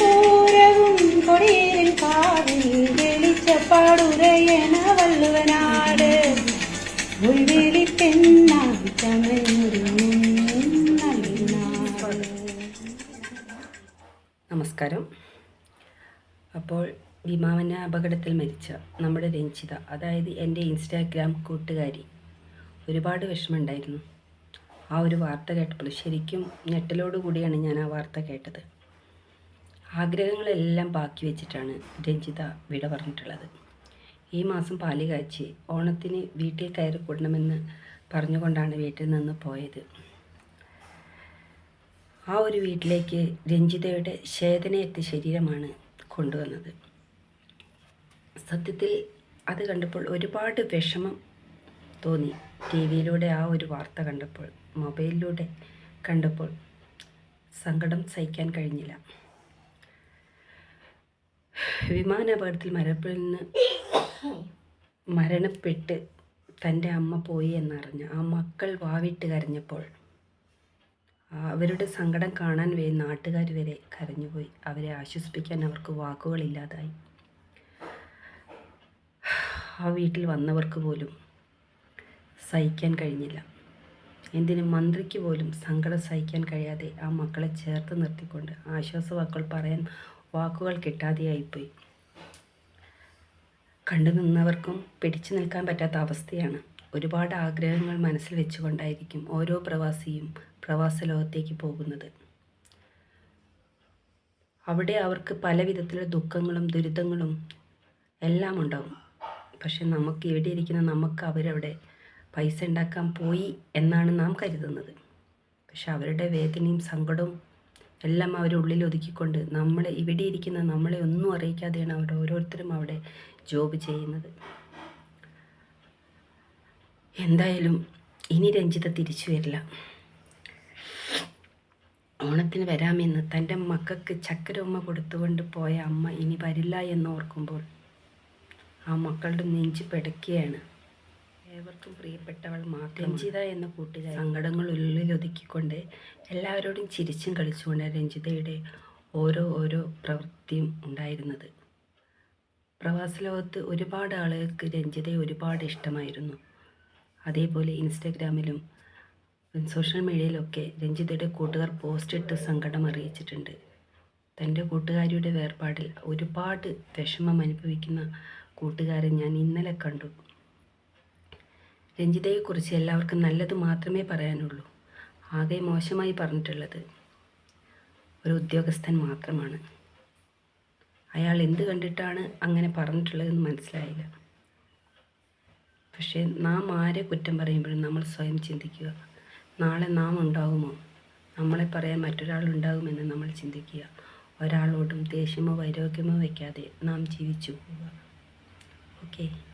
പൂരവും കാവിൽ വല്ലുവനാട് നമസ്കാരം. അപ്പോൾ വിമാന അപകടത്തിൽ മരിച്ച നമ്മുടെ രഞ്ജിത അതായത് എന്റെ ഇൻസ്റ്റാഗ്രാം കൂട്ടുകാരി ഒരുപാട് വിഷമമുണ്ടായിരുന്നു. ആ ഒരു വാർത്ത കേട്ടപ്പോൾ ശരിക്കും ഞെട്ടലോട് കൂടിയാണ് ഞാൻ ആ വാർത്ത കേട്ടത്. ആഗ്രഹങ്ങളെല്ലാം ബാക്കി വെച്ചിട്ടാണ് രഞ്ജിത വിട പറഞ്ഞിട്ടുള്ളത്. ഈ മാസം പാൽ കാച്ചി ഓണത്തിന് വീട്ടിൽ കയറി കൂടണമെന്ന് പറഞ്ഞുകൊണ്ടാണ് വീട്ടിൽ നിന്ന് പോയത്. ആ ഒരു വീട്ടിലേക്ക് രഞ്ജിതയുടെ ചേതനയറ്റ ശരീരമാണ് കൊണ്ടുവന്നത്. സത്യത്തിൽ അത് കണ്ടപ്പോൾ ഒരുപാട് വിഷമം തോന്നി. ടി വിയിലൂടെ ആ ഒരു വാർത്ത കണ്ടപ്പോൾ. മൊബൈലിലൂടെ കണ്ടപ്പോൾ സങ്കടം സഹിക്കാൻ കഴിഞ്ഞില്ല. വിമാനാപകടത്തിൽ നിന്ന് മരണപ്പെട്ട് തന്റെ അമ്മ പോയി എന്നറിഞ്ഞ് ആ മക്കൾ വാവിട്ട് കരഞ്ഞപ്പോൾ അവരുടെ സങ്കടം കാണാൻ വേ നാട്ടുകാർ വരെ കരഞ്ഞുപോയി. അവരെ ആശ്വസിപ്പിക്കാൻ അവർക്ക് വാക്കുകളില്ലാതായി. ആ വീട്ടിൽ വന്നവർക്ക് പോലും സഹിക്കാൻ കഴിഞ്ഞില്ല. എന്തിന് മന്ത്രിക്ക് പോലും സങ്കടം സഹിക്കാൻ കഴിയാതെ ആ മക്കളെ ചേർത്ത് നിർത്തിക്കൊണ്ട് ആശ്വാസവാക്കുകൾ പറയാൻ വാക്കുകൾ കിട്ടാതെയായിപ്പോയി. കണ്ടു നിന്നവർക്കും പിടിച്ചു നിൽക്കാൻ പറ്റാത്ത അവസ്ഥയാണ്. ഒരുപാട് ആഗ്രഹങ്ങൾ മനസ്സിൽ വെച്ചുകൊണ്ടായിരിക്കും ഓരോ പ്രവാസിയും പ്രവാസ ലോകത്തേക്ക് പോകുന്നത്. അവിടെ അവർക്ക് പല വിധത്തിലുള്ള ദുഃഖങ്ങളും ദുരിതങ്ങളും എല്ലാം ഉണ്ടാവും പക്ഷെ നമുക്ക് ഇവിടെ ഇരിക്കുന്ന? നമുക്ക് അവരവിടെ പൈസ ഉണ്ടാക്കാൻ പോയി എന്നാണ് നാം കരുതുന്നത്. പക്ഷെ അവരുടെ വേദനയും സങ്കടവും എല്ലാം അവരുള്ളിൽ ഒതുക്കിക്കൊണ്ട് നമ്മളെ ഇവിടെ ഇരിക്കുന്ന നമ്മളെ ഒന്നും അറിയിക്കാതെയാണ് അവർ ഓരോരുത്തരും അവിടെ ജോബ് ചെയ്യുന്നത്. എന്തായാലും ഇനി രഞ്ജിത തിരിച്ചു വരില്ല. ഓണത്തിന് വരാമെന്ന് തന്റെ മക്കൾക്ക് ചക്കര ഉമ്മ കൊടുത്തുകൊണ്ട് പോയ അമ്മ ഇനി വരില്ല എന്ന് ഓർക്കുമ്പോൾ ആ മക്കളുടെ നെഞ്ച് പിടയ്ക്കുകയാണ് ഏവർക്കും പ്രിയപ്പെട്ടവൾ മാത്രം രഞ്ജിത എന്ന കൂട്ടുകാരി. സങ്കടങ്ങൾ ഉള്ളിൽ ഒതുക്കിക്കൊണ്ട് എല്ലാവരോടും ചിരിച്ചും കളിച്ചുകൊണ്ട് രഞ്ജിതയുടെ ഓരോ ഓരോ പ്രവൃത്തിയും ഉണ്ടായിരുന്നത്. പ്രവാസ ലോകത്ത് ഒരുപാട് ആളുകൾക്ക് രഞ്ജിതയെ ഒരുപാട് ഇഷ്ടമായിരുന്നു. അതേപോലെ ഇൻസ്റ്റഗ്രാമിലും സോഷ്യൽ മീഡിയയിലൊക്കെ രഞ്ജിതയുടെ കൂട്ടുകാർ പോസ്റ്റ് ഇട്ട് സങ്കടം അറിയിച്ചിട്ടുണ്ട്. തന്റെ കൂട്ടുകാരിയുടെ വേർപാടിൽ ഒരുപാട് വിഷമം അനുഭവിക്കുന്ന കൂട്ടുകാരെ ഞാൻ ഇന്നലെ കണ്ടു. രഞ്ജിതയെക്കുറിച്ച് എല്ലാവർക്കും നല്ലത് മാത്രമേ പറയാനുള്ളൂ. ആകെ മോശമായി പറഞ്ഞിട്ടുള്ളത് ഒരു ഉദ്യോഗസ്ഥൻ മാത്രമാണ്. അയാൾ എന്ത് കണ്ടിട്ടാണ് അങ്ങനെ പറഞ്ഞിട്ടുള്ളതെന്ന് മനസ്സിലായില്ല. പക്ഷേ നാം ആരെ കുറ്റം പറയുമ്പോഴും നമ്മൾ സ്വയം ചിന്തിക്കുക. നാളെ നാം ഉണ്ടാകുമോ നമ്മളെ പറയാൻ മറ്റൊരാളുണ്ടാകുമെന്ന് നമ്മൾ ചിന്തിക്കുക. ഒരാളോടും ദേഷ്യമോ വൈരോഗ്യമോ വയ്ക്കാതെ നാം ജീവിച്ചു പോവുക. ഓക്കെ?